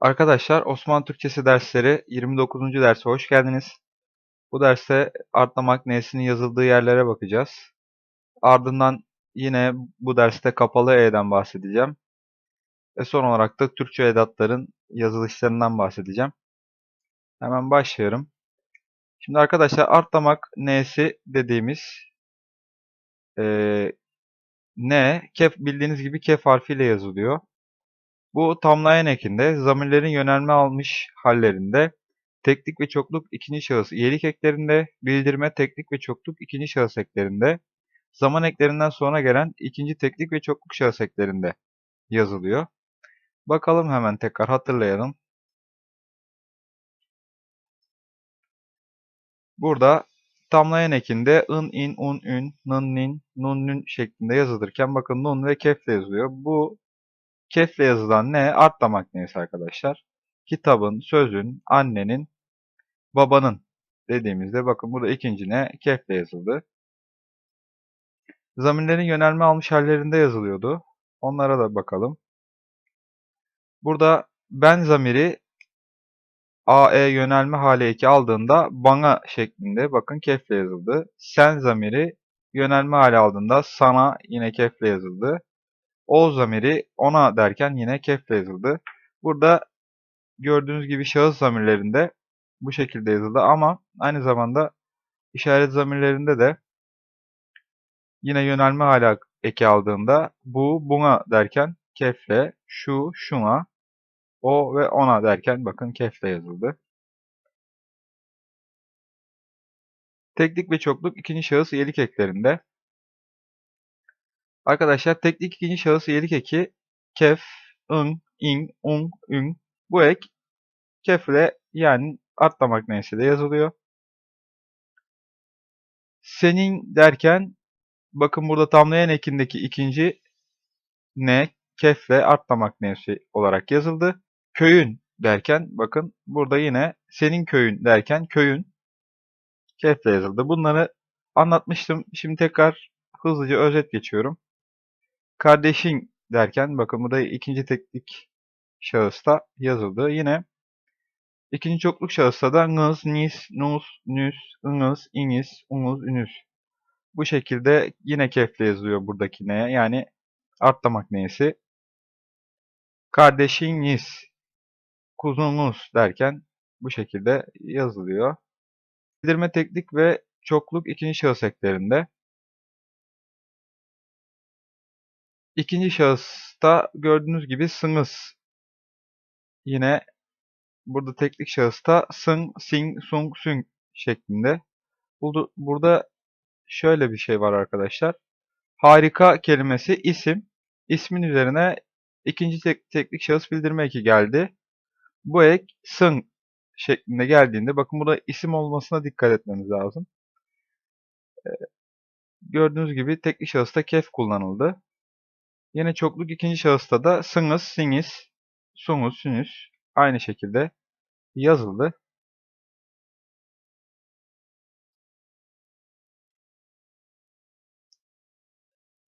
Arkadaşlar Osmanlı Türkçesi dersleri 29. derse hoş geldiniz. Bu derste artlamak nesinin yazıldığı yerlere bakacağız. Ardından yine bu derste kapalı E'den bahsedeceğim. Ve son olarak da Türkçe edatların yazılışlarından bahsedeceğim. Hemen başlıyorum. Şimdi arkadaşlar artlamak n'si dediğimiz e, n kef bildiğiniz gibi kef harfiyle yazılıyor. Bu tamlayan ekinde zamirlerin yönelme almış hallerinde teklik ve çokluk ikinci şahıs iyilik eklerinde, bildirme teklik ve çokluk ikinci şahıs eklerinde, zaman eklerinden sonra gelen ikinci teklik ve çokluk şahıs eklerinde yazılıyor. Bakalım hemen tekrar hatırlayalım. Burada tamlayan ekinde ın, in, un, ün, nın, nin, nun, nün şeklinde yazılırken bakın nun ve kefle yazılıyor. Bu kefle yazılan ne? Artlamak neyse arkadaşlar. Kitabın, sözün, annenin, babanın dediğimizde bakın burada ikinci ne? Kefle yazıldı. Zamirlerin yönelme almış hallerinde yazılıyordu. Onlara da bakalım. Burada ben zamiri AE yönelme hali eki aldığında bana şeklinde bakın kefle yazıldı. Sen zamiri yönelme hali aldığında sana yine kefle yazıldı. O zamiri ona derken yine kefle yazıldı. Burada gördüğünüz gibi şahıs zamirlerinde bu şekilde yazıldı ama aynı zamanda işaret zamirlerinde de yine yönelme hali eki aldığında bu buna derken kefle, şu şuna, o ve ona derken bakın kefle yazıldı. Teklik ve çokluk ikinci şahıs iyilik eklerinde. Arkadaşlar teklik ikinci şahıs iyilik eki kef, ın, in, un, ün. Bu ek kefle yani atlamak neyse de yazılıyor. Senin derken bakın burada tamlayan ekindeki ikinci ne kefle artlamak neyse olarak yazıldı. Köyün derken bakın burada yine senin köyün derken köyün kefle yazıldı. Bunları anlatmıştım. Şimdi tekrar hızlıca özet geçiyorum. Kardeşin derken bakın burada ikinci teknik şahısta yazıldı. Yine ikinci çokluk şahısta da ngız, nis, nus, nüs, ınız, iniz, unuz, ünüz. Bu şekilde yine kefle yazılıyor buradaki neye. Yani artlamak neyesi. Kardeşiniz, kuzunuz derken bu şekilde yazılıyor. Bildirme teknik ve çokluk ikinci şahıs eklerinde. İkinci şahısta gördüğünüz gibi sınız. Yine burada teknik şahısta sın, sing, sung, süng şeklinde. Burada, şöyle bir şey var arkadaşlar. Harika kelimesi isim. İsmin üzerine ikinci tek, teknik şahıs bildirme eki geldi. Bu ek sın şeklinde geldiğinde bakın burada isim olmasına dikkat etmemiz lazım. Gördüğünüz gibi teknik şahısta kef kullanıldı. Yine çokluk ikinci şahısta da sınız, siniz, sunuz, sünüz aynı şekilde yazıldı.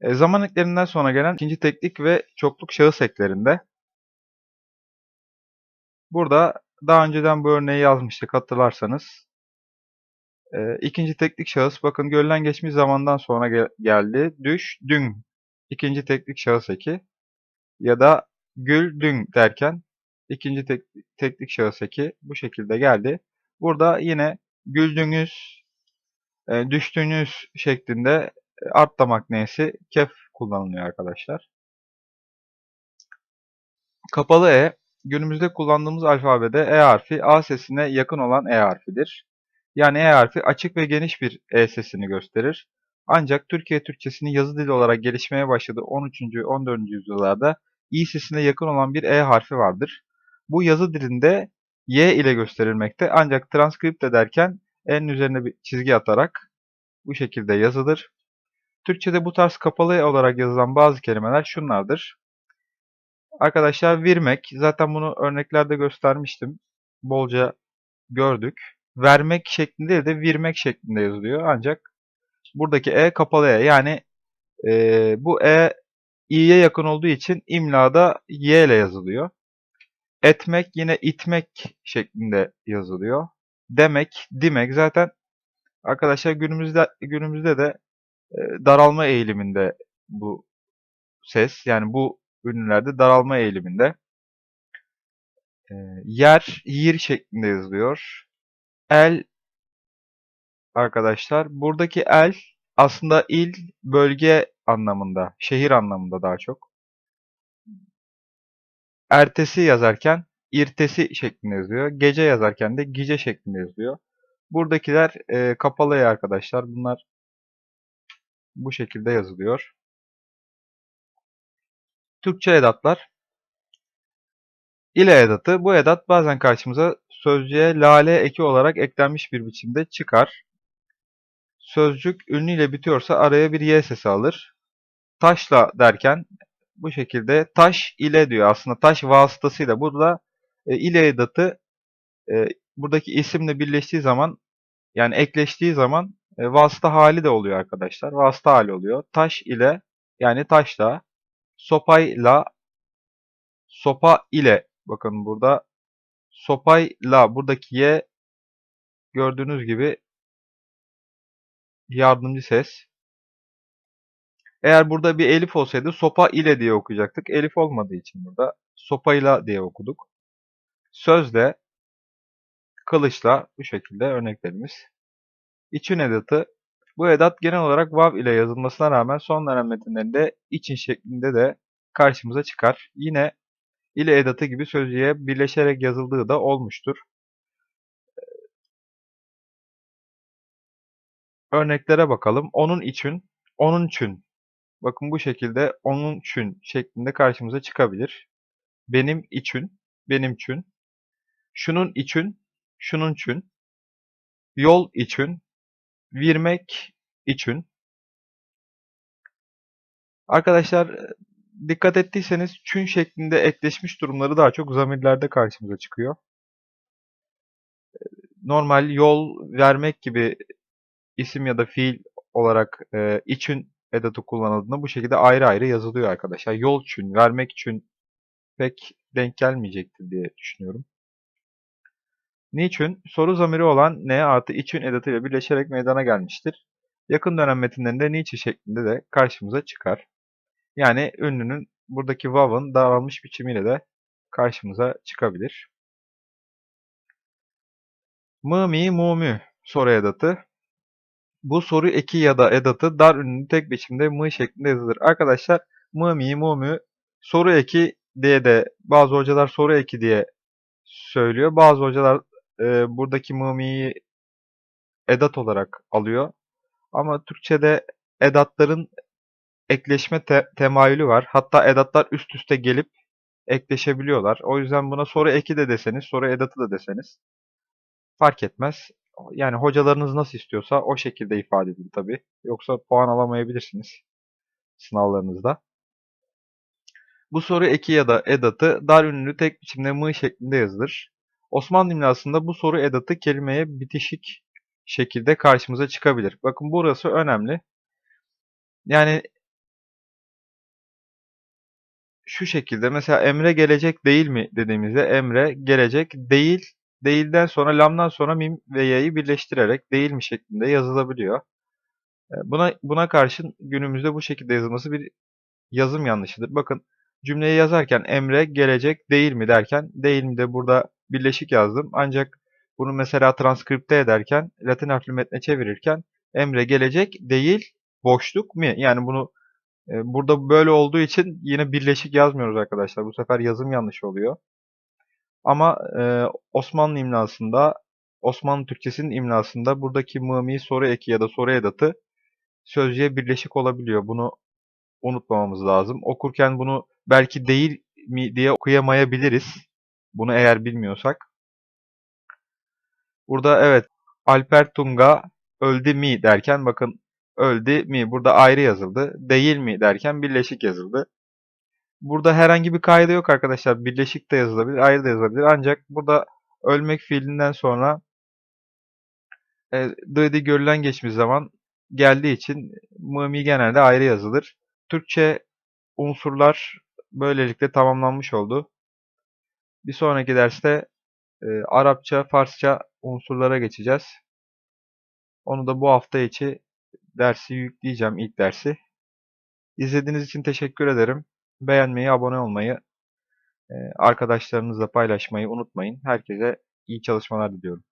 E, zaman eklerinden sonra gelen ikinci teklik ve çokluk şahıs eklerinde. Burada daha önceden bu örneği yazmıştık hatırlarsanız. E, ikinci teklik şahıs bakın görülen geçmiş zamandan sonra gel geldi. Düş, dün ikinci teklik şahıs eki ya da gül, dün derken ikinci tek, teklik şahıs eki bu şekilde geldi. Burada yine güldüğünüz, e, düştüğünüz şeklinde artlamak neyse kef kullanılıyor arkadaşlar. Kapalı E, günümüzde kullandığımız alfabede E harfi A sesine yakın olan E harfidir. Yani E harfi açık ve geniş bir E sesini gösterir. Ancak Türkiye Türkçesinin yazı dili olarak gelişmeye başladığı 13. 14. yüzyıllarda İ sesine yakın olan bir E harfi vardır. Bu yazı dilinde Y ile gösterilmekte ancak transkript ederken E'nin üzerine bir çizgi atarak bu şekilde yazılır. Türkçe'de bu tarz kapalı E olarak yazılan bazı kelimeler şunlardır. Arkadaşlar virmek, zaten bunu örneklerde göstermiştim. Bolca gördük. Vermek şeklinde de virmek şeklinde yazılıyor. Ancak buradaki E kapalı E. Yani e, bu E i'ye yakın olduğu için imlada y ile yazılıyor. Etmek yine itmek şeklinde yazılıyor. Demek, dimek zaten arkadaşlar günümüzde günümüzde de e, daralma eğiliminde bu ses. Yani bu ünlülerde daralma eğiliminde. E, yer, yir şeklinde yazılıyor. El arkadaşlar. Buradaki el aslında il, bölge anlamında, şehir anlamında daha çok. Ertesi yazarken irtesi şeklinde yazıyor. Gece yazarken de gice şeklinde yazıyor. Buradakiler e, kapalı E arkadaşlar. Bunlar bu şekilde yazılıyor. Türkçe edatlar. İle edatı. Bu edat bazen karşımıza sözcüğe lale eki olarak eklenmiş bir biçimde çıkar. Sözcük ünlü ile bitiyorsa araya bir y sesi alır. Taşla derken bu şekilde taş ile diyor. Aslında taş vasıtasıyla burada e, ile edatı e, buradaki isimle birleştiği zaman yani ekleştiği zaman e, vasıta hali de oluyor arkadaşlar. Vasıta hali oluyor. Taş ile yani taşla sopayla sopa ile bakın burada sopayla buradaki y gördüğünüz gibi yardımcı ses. Eğer burada bir elif olsaydı sopa ile diye okuyacaktık. Elif olmadığı için burada sopayla diye okuduk. Sözle, kılıçla bu şekilde örneklerimiz. İçin edatı. Bu edat genel olarak vav ile yazılmasına rağmen son dönem metinlerinde için şeklinde de karşımıza çıkar. Yine ile edatı gibi sözcüğe birleşerek yazıldığı da olmuştur. Örneklere bakalım. Onun için, onun için. Bakın bu şekilde onun için şeklinde karşımıza çıkabilir. Benim için, benim için. Şunun için, şunun için. Yol için, vermek için. Arkadaşlar dikkat ettiyseniz çün şeklinde ekleşmiş durumları daha çok zamirlerde karşımıza çıkıyor. Normal yol vermek gibi isim ya da fiil olarak e, için edatı kullanıldığında bu şekilde ayrı ayrı yazılıyor arkadaşlar. Yol için, vermek için pek denk gelmeyecektir diye düşünüyorum. Niçin? Soru zamiri olan ne artı için edatıyla birleşerek meydana gelmiştir. Yakın dönem metinlerinde niçin şeklinde de karşımıza çıkar. Yani ünlünün buradaki vav'ın dağılmış biçimiyle de karşımıza çıkabilir. Mı, mi, mu, mü soru edatı. Bu soru eki ya da edatı dar ünlü tek biçimde mı şeklinde yazılır. Arkadaşlar mı, mi, mu, mü soru eki diye de bazı hocalar soru eki diye söylüyor. Bazı hocalar e, buradaki mı, mi'yi edat olarak alıyor. Ama Türkçe'de edatların ekleşme te temayülü var. Hatta edatlar üst üste gelip ekleşebiliyorlar. O yüzden buna soru eki de deseniz, soru edatı da deseniz fark etmez. Yani hocalarınız nasıl istiyorsa o şekilde ifade edin tabi. Yoksa puan alamayabilirsiniz sınavlarınızda. Bu soru eki ya da edatı dar ünlü tek biçimde mı şeklinde yazılır. Osmanlı imlasında bu soru edatı kelimeye bitişik şekilde karşımıza çıkabilir. Bakın burası önemli. Yani şu şekilde mesela Emre gelecek değil mi dediğimizde Emre gelecek değil. Değilden sonra lamdan sonra mim ve y'yi birleştirerek değil mi şeklinde yazılabiliyor. Buna buna karşın günümüzde bu şekilde yazılması bir yazım yanlışıdır. Bakın cümleyi yazarken Emre gelecek değil mi derken değil mi de burada birleşik yazdım. Ancak bunu mesela transkripte ederken Latin harfli metne çevirirken Emre gelecek değil boşluk mi? Yani bunu e, burada böyle olduğu için yine birleşik yazmıyoruz arkadaşlar. Bu sefer yazım yanlış oluyor. Ama e, Osmanlı imlasında, Osmanlı Türkçesinin imlasında buradaki mımi soru eki ya da soru edatı sözcüğe birleşik olabiliyor. Bunu unutmamamız lazım. Okurken bunu belki değil mi diye okuyamayabiliriz. Bunu eğer bilmiyorsak. Burada evet Alper Tunga öldü mi derken bakın öldü mi burada ayrı yazıldı. Değil mi derken birleşik yazıldı. Burada herhangi bir kaide yok arkadaşlar. Birleşik de yazılabilir, ayrı da yazılabilir. Ancak burada ölmek fiilinden sonra e, dıdı görülen geçmiş zaman geldiği için mımi genelde ayrı yazılır. Türkçe unsurlar böylelikle tamamlanmış oldu. Bir sonraki derste e, Arapça, Farsça unsurlara geçeceğiz. Onu da bu hafta içi dersi yükleyeceğim ilk dersi. İzlediğiniz için teşekkür ederim. Beğenmeyi, abone olmayı, arkadaşlarınızla paylaşmayı unutmayın. Herkese iyi çalışmalar diliyorum.